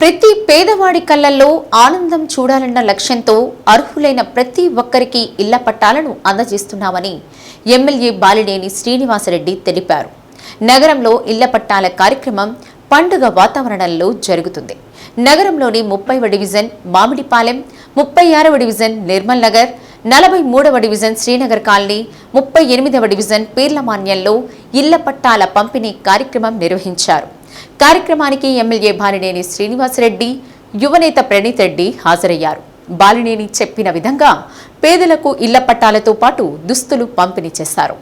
ప్రతి పేదవాడి కళ్ళల్లో ఆనందం చూడాలన్న లక్ష్యంతో అర్హులైన ప్రతి ఒక్కరికి ఇళ్ళ పట్టాలను అందజేస్తున్నామని ఎమ్మెల్యే బాలినేని శ్రీనివాసరెడ్డి తెలిపారు. నగరంలో ఇళ్ళ పట్టాల కార్యక్రమం పండుగ వాతావరణంలో జరుగుతుంది. నగరంలోని ముప్పైవ డివిజన్ మామిడిపాలెం ముప్పై ఆరవ డివిజన్ నిర్మల్ నగర్ నలభై మూడవ డివిజన్ శ్రీనగర్ కాలనీ ముప్పై ఎనిమిదవ డివిజన్ పీర్లమాన్యంలో ఇళ్ళ పట్టాల పంపిణీ కార్యక్రమం నిర్వహించారు. కార్యక్రమానికి ఎమ్మెల్యే బాలినేని శ్రీనివాసరెడ్డి యువనేత ప్రణీత్ రెడ్డి హాజరయ్యారు. బాలినేని చెప్పిన విధంగా పేదలకు ఇళ్ళ పట్టాలతో పాటు దుస్తులు పంపిణీ చేశారు.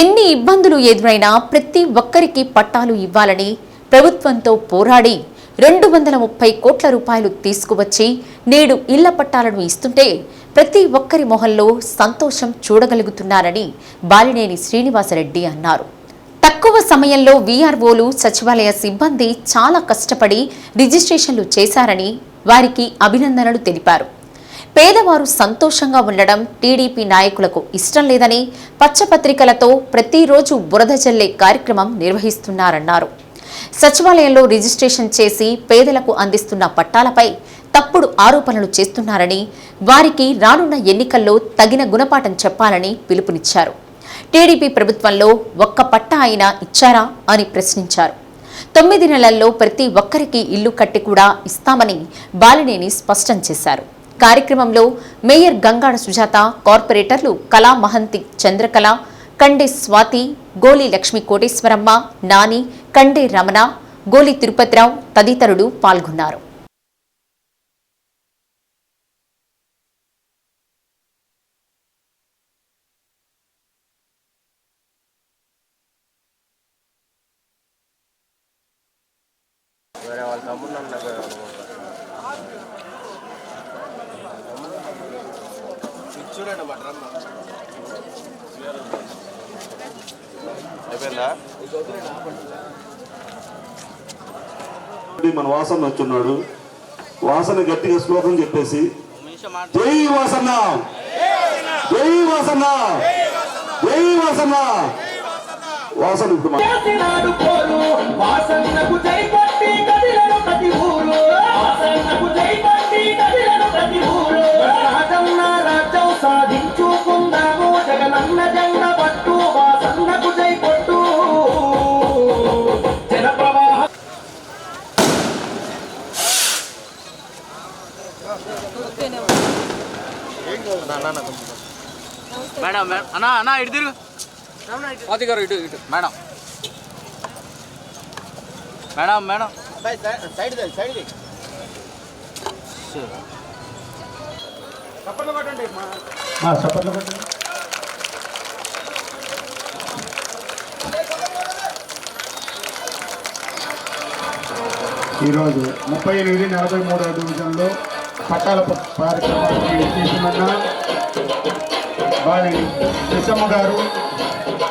ఎన్ని ఇబ్బందులు ఎదురైనా ప్రతి ఒక్కరికి పట్టాలు ఇవ్వాలని ప్రభుత్వంతో పోరాడి రెండు వందల ముప్పై కోట్ల రూపాయలు తీసుకువచ్చి నేడు ఇళ్ళ పట్టాలను ఇస్తుంటే ప్రతి ఒక్కరి మొహంలో సంతోషం చూడగలుగుతున్నారని బాలినేని శ్రీనివాసరెడ్డి అన్నారు. తక్కువ సమయంలో వీఆర్ఓలు సచివాలయ సిబ్బంది చాలా కష్టపడి రిజిస్ట్రేషన్లు చేశారని వారికి అభినందనలు తెలిపారు. పేదవారు సంతోషంగా ఉండడం టీడీపీ నాయకులకు ఇష్టం లేదని పచ్చపత్రికలతో ప్రతిరోజు బురద జల్లే కార్యక్రమం నిర్వహిస్తున్నారన్నారు. సచివాలయంలో రిజిస్ట్రేషన్ చేసి పేదలకు అందిస్తున్న పట్టాలపై తప్పుడు ఆరోపణలు చేస్తున్నారని వారికి రానున్న ఎన్నికల్లో తగిన గుణపాఠం చెప్పాలని పిలుపునిచ్చారు. టీడీపీ ప్రభుత్వంలో ఒక్క పట్టా అయినా ఇచ్చారా అని ప్రశ్నించారు. తొమ్మిది నెలల్లో ప్రతి ఒక్కరికి ఇల్లు కట్టి కూడా ఇస్తామని బాలినేని స్పష్టం చేశారు. కార్యక్రమంలో మేయర్ గంగాడ సుజాత కార్పొరేటర్లు కళా మహంతి చంద్రకళ కండే స్వాతి గోలి లక్ష్మి కోటేశ్వరమ్మ నాని కండే రమణ గోలి తిరుపతిరావు తదితరులు పాల్గొన్నారు. చూడండి మాట అయిపోయిందా? మన వాసన వచ్చున్నాడు వాసన గట్టిగా శ్లోకం చెప్పేసి జై వాసన! జై వాసన! జై వాసన! వాసన ఇప్పుడు మన- అన్నా అన్నా ఇటు తిరుగు. స్వాతి గారు ఇటు ఇటు. Madam. Madam madam. Side side ఈరోజు ముప్పై ఎనిమిది నలభై మూడవ డివిజన్లో పట్టాల ప- కార్యక్రమానికి వారి కృష్ణమ్మ గారు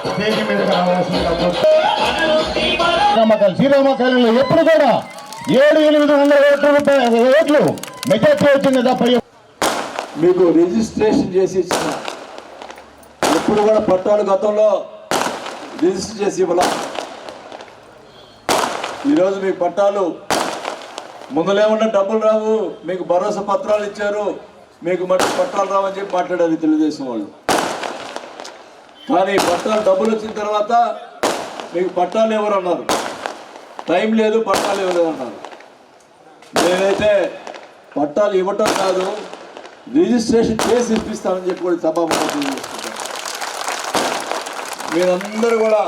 స్టేజ్ మీదకి రావాల్సిందిగా శ్రీరామకాయలలో ఎప్పుడు కూడా ఏడు ఎనిమిది వందల ఓట్ల రూపాయలు ఓట్లు మెజార్టీ వచ్చింది తప్ప మీకు రిజిస్ట్రేషన్ చేసి ఇచ్చిన. ఎప్పుడు కూడా పట్టాలు గతంలో రిజిస్టర్ చేసి ఇవ్వాల. ఈరోజు మీకు పట్టాలు ముందులేమన్నా డబ్బులు రావు మీకు భరోసా పత్రాలు ఇచ్చారు. మీకు మట్టి పట్టాలు రావని చెప్పి మాట్లాడారు తెలుగుదేశం వాళ్ళు. కానీ పట్టాలు డబ్బులు వచ్చిన తర్వాత మీకు పట్టాలు ఎవరు అన్నారు టైం లేదు పట్టాలు ఎవరు అన్నారు నేనైతే పట్టాలు ఇవ్వటం కాదు రిజిస్ట్రేషన్ చేసి ఇప్పిస్తానని చెప్పి కూడా సభాముఖం తెలియజేస్తున్నాను మీరందరూ కూడా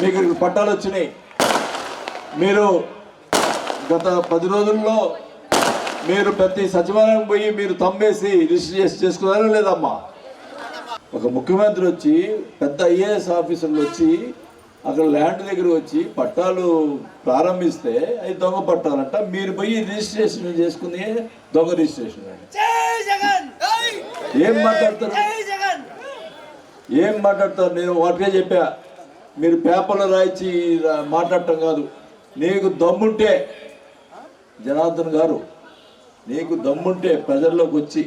మీకు పట్టాలు వచ్చినాయి. మీరు గత పది రోజుల్లో మీరు ప్రతి సచివాలయం పోయి మీరు తమ్మేసి రిజిస్టర్ చేసి చేసుకున్నారా లేదమ్మా? ఒక ముఖ్యమంత్రి వచ్చి పెద్ద ఐఏఎస్ ఆఫీసర్లు వచ్చి అక్కడ ల్యాండ్ దగ్గర వచ్చి పట్టాలు ప్రారంభిస్తే అవి దొంగ పట్టాలంట. మీరు పోయి రిజిస్ట్రేషన్ చేసుకుని దొంగ రిజిస్ట్రేషన్ ఏం మాట్లాడతారు ఏం మాట్లాడతారు నేను ఒకటే చెప్పా. మీరు పేపర్లో రాయించి మాట్లాడటం కాదు. నీకు దమ్ముంటే జనార్దన్ గారు నీకు దమ్ముంటే ప్రజల్లోకి వచ్చి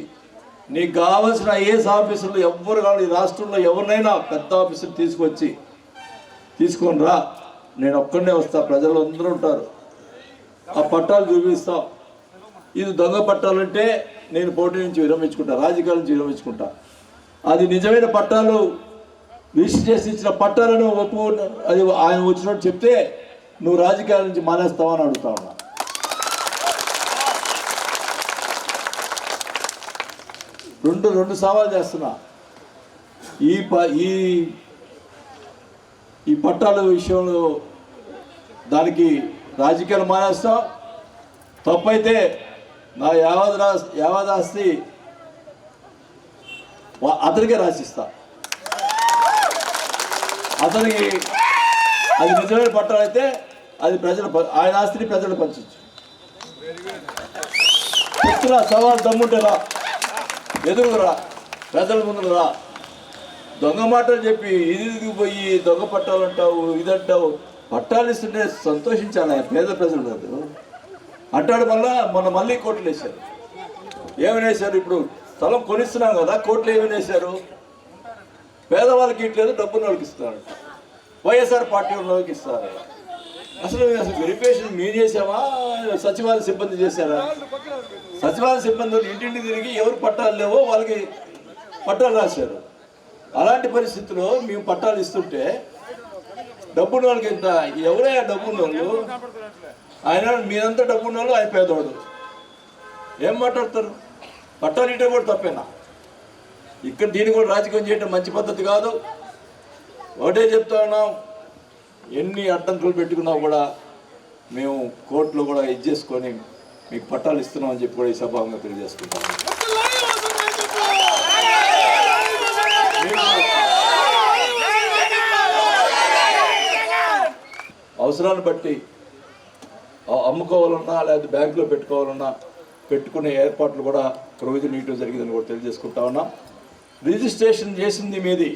నీకు కావాల్సిన ఐఏఎస్ ఆఫీసులు ఎవరు కావాలి ఈ రాష్ట్రంలో ఎవరినైనా పెద్ద ఆఫీసులు తీసుకొచ్చి తీసుకొని రా నేను ఒక్కడనే వస్తా ప్రజలు అందరూ ఉంటారు. ఆ పట్టాలు చూపిస్తాం. ఇది దొంగ పట్టాలంటే నేను పోటీ నుంచి విరమించుకుంటా రాజకీయాల నుంచి విరమించుకుంటా. అది నిజమైన పట్టాలు రిజిస్టర్ చేసి ఇచ్చిన పట్టాలను ఒప్పు అది ఆయన వచ్చినట్టు చెప్తే నువ్వు రాజకీయాల నుంచి మానేస్తావని అని అడుగుతా ఉన్నా. రెండు రెండు సవాల్ చేస్తున్నా. ఈ ప ఈ ఈ పట్టాల విషయంలో దానికి రాజకీయాలు మానేస్తాం. తప్పైతే నా యావద్ రా యావద్ ఆస్తి అతనికే రాసిస్తా. అతనికి అది నిజమైన పట్టాలైతే అది ప్రజల ప- ఆయన ఆస్తిని ప్రజలు పంచచ్చు. సవాల్ దమ్ముంటే రా. ఎదురురా ప్రజల ముందు రా దొంగ మాటలు చెప్పి ఇది పోయి దొంగ పట్టాలు అంటావు ఇదంటావు పట్టాలు ఇస్తుంటే సంతోషించాలి పేద ప్రజలు కాదు. అంటాడు మళ్ళా మొన్న మళ్ళీ కోట్లు వేశారు. ఏమనేశారు ఇప్పుడు? స్థలం కొనిస్తున్నాం కదా కోట్లు ఏమనేశారు పేదవాళ్ళకి ఇట్లేదు డబ్బున్న వాళ్ళకి ఇస్తున్నారు. వైఎస్ఆర్ పార్టీ ఉన్న వాళ్ళకి ఇస్తారు. అసలు అసలు వెరిఫికేషన్ మేము చేసామా సచివాలయ సిబ్బంది చేశారా? సచివాలయ సిబ్బంది ఇంటింటి తిరిగి ఎవరు పట్టాలు లేవో వాళ్ళకి పట్టాలు రాశారు. అలాంటి పరిస్థితుల్లో మేము పట్టాలు ఇస్తుంటే డబ్బున్న వాళ్ళకి ఎంత ఎవరయ్యా డబ్బున్న వాళ్ళు? ఆయన మీరంతా డబ్బున్న వాళ్ళు ఆయన పేదవాడు ఏం మాట్లాడతారు? పట్టాలు ఇటే కూడా తప్పేనా? ఇక్కడ దీన్ని కూడా రాజకీయం చేయడం మంచి పద్ధతి కాదు. ఒకటే చెప్తా ఉన్నాం ఎన్ని అడ్డంకులు పెట్టుకున్నా కూడా మేము కోర్టులో కూడా ఇది చేసుకొని మీకు పట్టాలు ఇస్తున్నాం అని చెప్పి కూడా ఈ సభాంగా తెలియజేసుకుంటాం. అవసరాన్ని బట్టి అమ్ముకోవాలన్నా లేదా బ్యాంకులో పెట్టుకోవాలన్నా పెట్టుకునే ఏర్పాట్లు కూడా ప్రొవిజన్ ఇవ్వడం జరిగిందని కూడా తెలియజేసుకుంటా ఉన్నాం. రిజిస్ట్రేషన్ చేసింది మీది.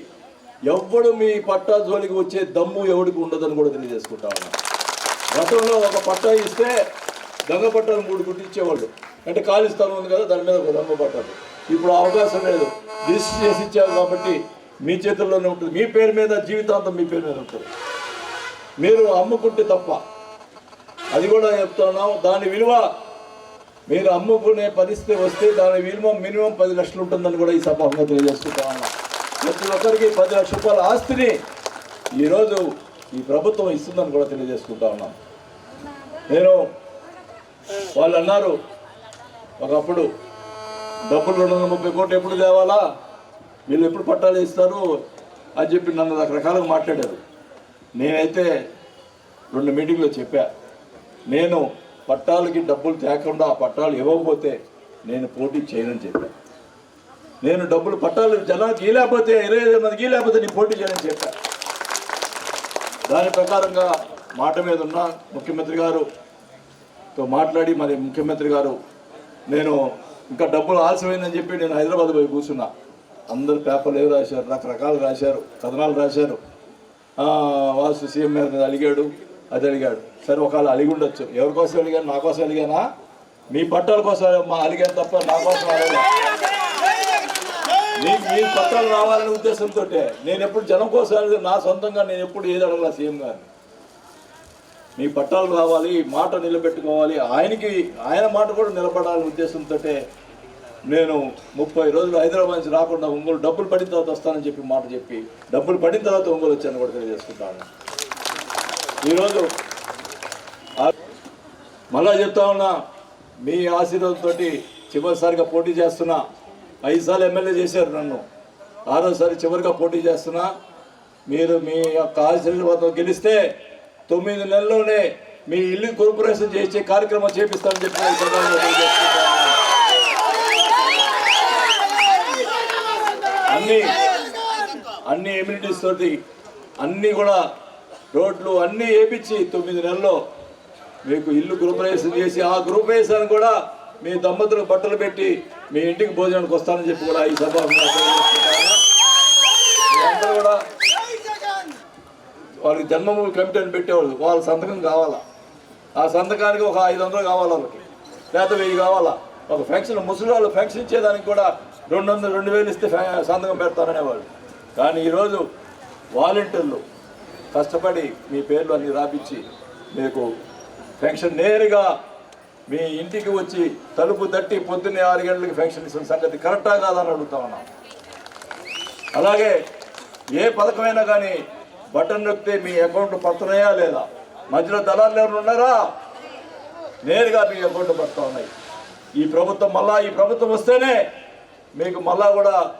ఎవ్వడు మీ పట్టా జోలికి వచ్చే దమ్ము ఎవడికి ఉండదని కూడా తెలియజేసుకుంటా ఉన్నాం. గతంలో ఒక పట్టా ఇస్తే దొంగ పట్టాలు మూడు గుర్తించేవాళ్ళు అంటే ఖాళీ స్థలం ఉంది కదా దాని మీద ఒక దొంగ పట్టాలు. ఇప్పుడు అవకాశం లేదు. రిజిస్టర్ చేసి ఇచ్చారు కాబట్టి మీ చేతుల్లోనే ఉంటుంది. మీ పేరు మీద జీవితాంతం మీ పేరు మీద ఉంటుంది. మీరు అమ్ముకుంటే తప్ప. అది కూడా చెప్తున్నాం దాని విలువ మీరు అమ్ముకునే పరిస్థితి వస్తే దాని విలువ మినిమం పది లక్షలు ఉంటుందని కూడా ఈ సభంగా తెలియజేసుకుంటా ప్రతి ఒక్కరికి పది లక్షల రూపాయల ఆస్తిని ఈరోజు ఈ ప్రభుత్వం ఇస్తుందని కూడా తెలియజేసుకుంటా ఉన్నాం. నేను వాళ్ళు అన్నారు ఒకప్పుడు డబ్బులు రెండు వందల ముప్పై కోట్లు ఎప్పుడు తేవాలా? వీళ్ళు ఎప్పుడు పట్టాలు ఇస్తారు? అని చెప్పి నన్ను రకరకాలుగా మాట్లాడారు. నేనైతే రెండు మీటింగ్లో చెప్పా. నేను పట్టాలకి డబ్బులు తేకుండా ఆ పట్టాలు ఇవ్వకపోతే నేను పోటీ చేయనని చెప్పా. నేను డబ్బులు పట్టాలు జనానికి ఇవ్వలేకపోతే ఇరవై ఐదు మందికి ఇవ్వలేకపోతే నేను పోటీ చేయనని చెప్పా. దాని ప్రకారంగా మాట మీద ఉన్న ముఖ్యమంత్రి గారు తో మాట్లాడి మరి ముఖ్యమంత్రి గారు నేను ఇంకా డబ్బులు ఆలస్యమైందని చెప్పి నేను హైదరాబాద్ పోయి కూర్చున్నా. అందరు పేపర్లు ఏవి రాశారు? రకరకాలు రాశారు కథనాలు రాశారు. వాసు సీఎం మీద అలిగాడు అది అడిగాడు సరే ఒకవేళ అలిగి ఉండొచ్చు ఎవరి కోసం అడిగాను నా కోసం అడిగానా మీ పట్టాల కోసం మా అలిగాను తప్ప నా కోసం అడగలేదు మీ మీ పట్టాలు రావాలనే ఉద్దేశంతో నేను ఎప్పుడు జనం కోసం అడగలేదు. నా సొంతంగా నేను ఎప్పుడు ఏది అడగల సీఎం గారిని? మీ పట్టాలు రావాలి మాట నిలబెట్టుకోవాలి. ఆయనకి ఆయన మాట కూడా నిలబడాలనే ఉద్దేశంతో నేను ముప్పై రోజులు హైదరాబాద్ నుంచి రాకుండా ఒంగోలు డబ్బులు పడిన తర్వాత వస్తానని చెప్పి మాట చెప్పి డబ్బులు పడిన తర్వాత ఒంగోలు వచ్చాను కూడా తెలియజేసుకుంటాను. ఈరోజు మళ్ళా చెప్తా ఉన్నా మీ ఆశీర్వాదంతో చివరిసారిగా పోటీ చేస్తున్నా. ఐదు సార్లు ఎమ్మెల్యే చేశారు నన్ను. ఆరోసారి చివరిగా పోటీ చేస్తున్నా. మీరు మీ యొక్క ఆశీర్వాదం గెలిస్తే తొమ్మిది నెలల్లోనే మీ ఇల్లు కార్పొరేషన్ చేసే కార్యక్రమం చేపిస్తామని చెప్పి ఈ అన్ని అన్ని ఎమ్యూనిటీస్ తోటి అన్నీ కూడా రోడ్లు అన్నీ వేపించి తొమ్మిది నెలల్లో మీకు ఇల్లు గృహప్రవేశం చేసి ఆ గృహప్రవేశాన్ని కూడా మీ దంపతులకు బట్టలు పెట్టి మీ ఇంటికి భోజనానికి వస్తానని చెప్పి కూడా ఈ సభ కూడా వాళ్ళకి జన్మభూమి కమిటీ అని పెట్టేవాళ్ళు. వాళ్ళ సంతకం కావాలా? ఆ సంతకానికి ఒక ఐదు వందలు కావాలి వాళ్ళకి? లేకపోతే వెయ్యి కావాలా? ఒక ఫంక్షన్ ముసలి వాళ్ళు ఫంక్షన్ ఇచ్చేదానికి కూడా రెండు వందలు రెండు వేలు ఇస్తే సంతకం పెడతారనేవాళ్ళు. కానీ ఈరోజు వాలంటీర్లు కష్టపడి మీ పేర్లు అన్ని రాపించి మీకు పెన్షన్ నేరుగా మీ ఇంటికి వచ్చి తలుపు తట్టి పొద్దున్నే ఆరు గంటలకు పెన్షన్ ఇస్తున్న సంగతి కరెక్టా కాదని అడుగుతా ఉన్నాం. అలాగే ఏ పథకమైనా కానీ బటన్ నొక్కితే మీ అకౌంట్ పడుతున్నాయా లేదా? మధ్యలో దళాలు ఎవరు ఉన్నారా? నేరుగా మీ అకౌంట్ పడుతూ ఉన్నాయి. ఈ ప్రభుత్వం మళ్ళా ఈ ప్రభుత్వం వస్తేనే మీకు మళ్ళా కూడా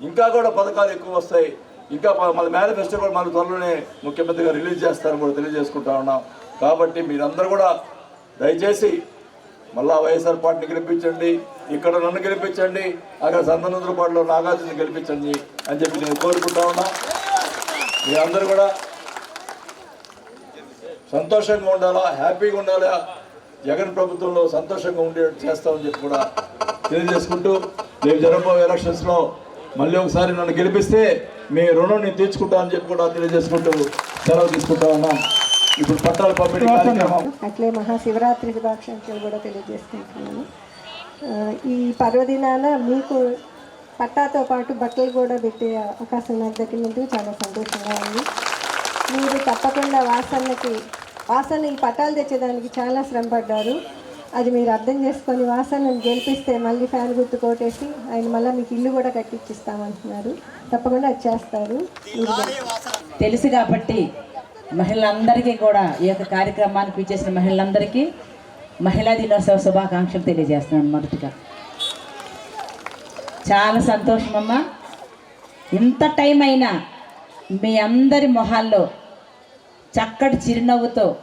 ఇంకా కూడా పథకాలు ఎక్కువ వస్తాయి. ఇంకా ప- మన మేనిఫెస్టో కూడా మన త్వరలోనే ముఖ్యమంత్రి గారు రిలీజ్ చేస్తారని కూడా తెలియజేసుకుంటా ఉన్నాం. కాబట్టి మీరందరూ కూడా దయచేసి మళ్ళా వైఎస్ఆర్ పార్టీని గెలిపించండి ఇక్కడ నన్ను గెలిపించండి అక్కడ సంతనంద్రపాడులో నాగార్జున గెలిపించండి అని చెప్పి నేను కోరుకుంటా ఉన్నా. మీరందరూ కూడా సంతోషంగా ఉండాలా? హ్యాపీగా ఉండాలా? జగన్ ప్రభుత్వంలో సంతోషంగా ఉండే చేస్తామని చెప్పి కూడా తెలియజేసుకుంటూ రేపు జరగబోయే ఎలక్షన్స్లో మళ్ళీ ఒకసారి నన్ను గెలిపిస్తే మీ రుణం నేను తీర్చుకుంటానని చెప్పి కూడా తెలియజేసుకుంటూ సెలవు తీసుకుంటా ఉన్నాం. ఇప్పుడు పట్టాలు పంపిణీ అట్లే మహాశివరాత్రి శుభాకాంక్షలు కూడా తెలియజేసుకుంటున్నాను. ఈ పర్వదినాన మీకు పట్టాతో పాటు బట్టలు కూడా పెట్టే అవకాశం నాకు దక్కినందుకు చాలా సంతోషంగా ఉంది. మీరు తప్పకుండా వాసన్నకి వాసన్న ఈ పట్టాలు తెచ్చేదానికి చాలా శ్రమ పడ్డారు అది మీరు అర్థం చేసుకొని వాసన్నను గెలిపిస్తే మళ్ళీ ఫ్యాన్ గుర్తు కోటేసి ఆయన మళ్ళీ మీకు ఇల్లు కూడా కట్టించిస్తామంటున్నారు తప్పకుండా అది చేస్తారు. మీరు తెలుసు కాబట్టి మహిళలందరికీ కూడా ఈ యొక్క కార్యక్రమానికి ఇచ్చేసిన మహిళలందరికీ మహిళా దినోత్సవ శుభాకాంక్షలు తెలియజేస్తున్నాను మొదటిగా. చాలా సంతోషం అమ్మా ఇంత టైం అయినా మీ అందరి మొహాల్లో చక్కటి చిరునవ్వుతో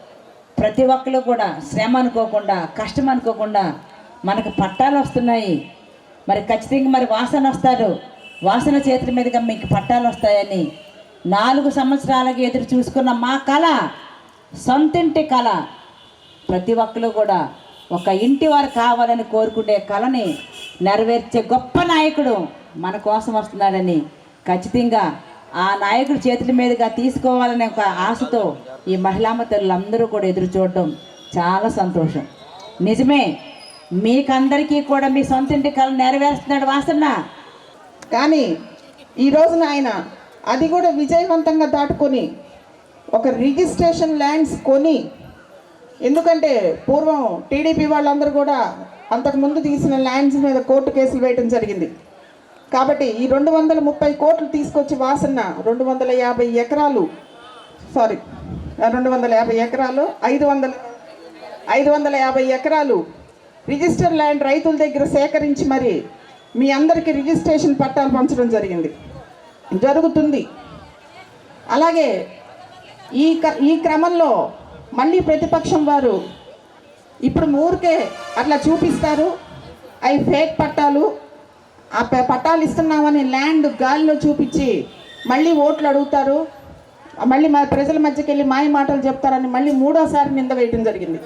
ప్రతి ఒక్కరు కూడా శ్రమ అనుకోకుండా కష్టం అనుకోకుండా మనకు పట్టాలు వస్తున్నాయి. మరి ఖచ్చితంగా మరి వాసన వస్తారు. వాసన చేతుల మీదుగా మీకు పట్టాలు వస్తాయని నాలుగు సంవత్సరాలకి ఎదురు చూసుకున్న మా కళ సొంతింటి కళ. ప్రతి ఒక్కరు కూడా ఒక ఇంటి వారు కావాలని కోరుకునే కళని నెరవేర్చే గొప్ప నాయకుడు మన కోసం వస్తున్నాడని ఖచ్చితంగా ఆ నాయకుడి చేతుల మీదుగా తీసుకోవాలనే ఒక ఆశతో ఈ మహిళా తల్లులందరూ కూడా ఎదురు చూడటం చాలా సంతోషం. నిజమే మీకందరికీ కూడా మీ సొంత ఇంటి కళ నెరవేరుస్తున్నాడు వాసన్న. కానీ ఈ రోజున ఆయన అది కూడా విజయవంతంగా దాటుకొని ఒక రిజిస్ట్రేషన్ ల్యాండ్స్ కొని ఎందుకంటే పూర్వం టీడీపీ వాళ్ళందరూ కూడా అంతకుముందు తీసిన ల్యాండ్స్ మీద కోర్టు కేసులు వేయడం జరిగింది. కాబట్టి ఈ రెండు వందల ముప్పై కోట్లు తీసుకొచ్చి వాసన్న రెండు వందల యాభై ఎకరాలు సారీ రెండు వందల యాభై ఎకరాలు ఐదు వందల ఐదు వందల యాభై ఎకరాలు రిజిస్టర్ ల్యాండ్ రైతుల దగ్గర సేకరించి మరి మీ అందరికీ రిజిస్ట్రేషన్ పట్టాలు పంచడం జరిగింది. జరుగుతుంది. అలాగే ఈ క్ర ఈ క్రమంలో మళ్ళీ ప్రతిపక్షం వారు ఇప్పుడు ఊరికే అట్లా చూపిస్తారు. అవి ఫేక్ పట్టాలు. ఆ ప- పట్టాలు ఇస్తున్నామని ల్యాండ్ గాలిలో చూపించి మళ్ళీ ఓట్లు అడుగుతారు. మళ్ళీ మా ప్రజల మధ్యకి వెళ్ళి మాయ మాటలు చెప్తారని మళ్ళీ మూడోసారి నింద వేయడం జరిగింది.